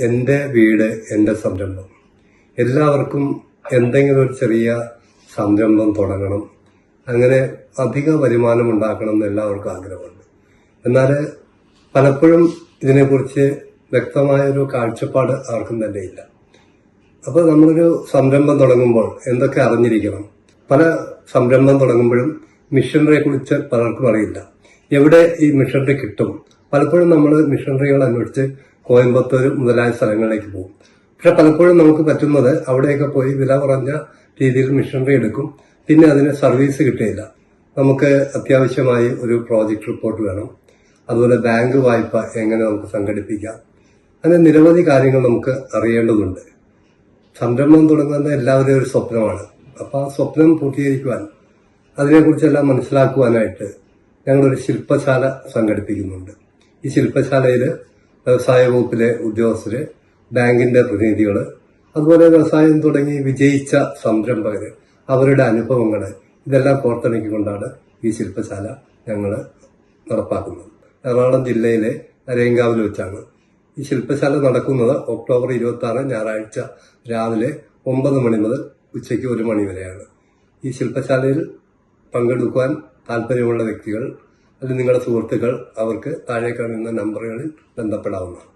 എന്റെ വീട് എന്റെ സംരംഭം. എല്ലാവർക്കും എന്തെങ്കിലും ഒരു ചെറിയ സംരംഭം തുടങ്ങണം. അങ്ങനെ അധിക വരുമാനം ഉണ്ടാക്കണം എന്ന് എല്ലാവർക്കും ആഗ്രഹമുണ്ട്. എന്നാൽ പലപ്പോഴും ഇതിനെക്കുറിച്ച് വ്യക്തമായ ഒരു കാഴ്ചപ്പാട് ആർക്കും തന്നെ ഇല്ല. അപ്പോൾ നമ്മളൊരു സംരംഭം തുടങ്ങുമ്പോൾ എന്തൊക്കെ അറിഞ്ഞിരിക്കണം? പല സംരംഭം തുടങ്ങുമ്പോഴും മിഷനറിയെ കുറിച്ച് പലർക്കും അറിയില്ല. എവിടെ ഈ മിഷനറി കിട്ടും? പലപ്പോഴും നമ്മൾ മിഷനറികൾ അന്വേഷിച്ച് കോയമ്പത്തൂർ മുതലായ സ്ഥലങ്ങളിലേക്ക് പോകും. പക്ഷെ പലപ്പോഴും നമുക്ക് പറ്റുന്നത് അവിടെയൊക്കെ പോയി വില കുറഞ്ഞ രീതിയിൽ മിഷനറി എടുക്കും. പിന്നെ അതിന് സർവീസ് കിട്ടിയില്ല. നമുക്ക് അത്യാവശ്യമായി ഒരു പ്രോജക്റ്റ് റിപ്പോർട്ട് വേണം. അതുപോലെ ബാങ്ക് വായ്പ എങ്ങനെ നമുക്ക് സംഘടിപ്പിക്കാം. അങ്ങനെ നിരവധി കാര്യങ്ങൾ നമുക്ക് അറിയേണ്ടതുണ്ട്. സംരംഭം തുടങ്ങുന്നത് എല്ലാവരുടെയും ഒരു സ്വപ്നമാണ്. അപ്പോൾ ആ സ്വപ്നം പൂർത്തീകരിക്കുവാൻ അതിനെക്കുറിച്ചെല്ലാം മനസ്സിലാക്കുവാനായിട്ട് ഞങ്ങളൊരു ശില്പശാല സംഘടിപ്പിക്കുന്നുണ്ട്. ഈ ശില്പശാലയിൽ വ്യവസായ വകുപ്പിലെ ഉദ്യോഗസ്ഥര് ബാങ്കിന്റെ പ്രതിനിധികൾ അതുപോലെ വ്യവസായം തുടങ്ങി വിജയിച്ച സംരംഭകർ അവരുടെ അനുഭവങ്ങൾ ഇതെല്ലാം കോർത്തിണക്കിക്കൊണ്ടാണ് ഈ ശില്പശാല ഞങ്ങൾ നടപ്പാക്കുന്നത്. എറണാകുളം ജില്ലയിലെ അരയങ്കാവിൽ വെച്ചാണ്. ഈ ശില്പശാല നടക്കുന്നത് ഒക്ടോബർ ഇരുപത്തി ആറ് ഞായറാഴ്ച രാവിലെ ഒമ്പത് മണി മുതൽ ഉച്ചയ്ക്ക് ഒരു മണി വരെയാണ്. ഈ ശില്പശാലയിൽ പങ്കെടുക്കുവാൻ താല്പര്യമുള്ള വ്യക്തികൾ അല്ലെങ്കിൽ നിങ്ങളുടെ സുഹൃത്തുക്കൾ അവർക്ക് താഴെ കാണുന്ന നമ്പറുകളിൽ ബന്ധപ്പെടാവുന്നതാണ്.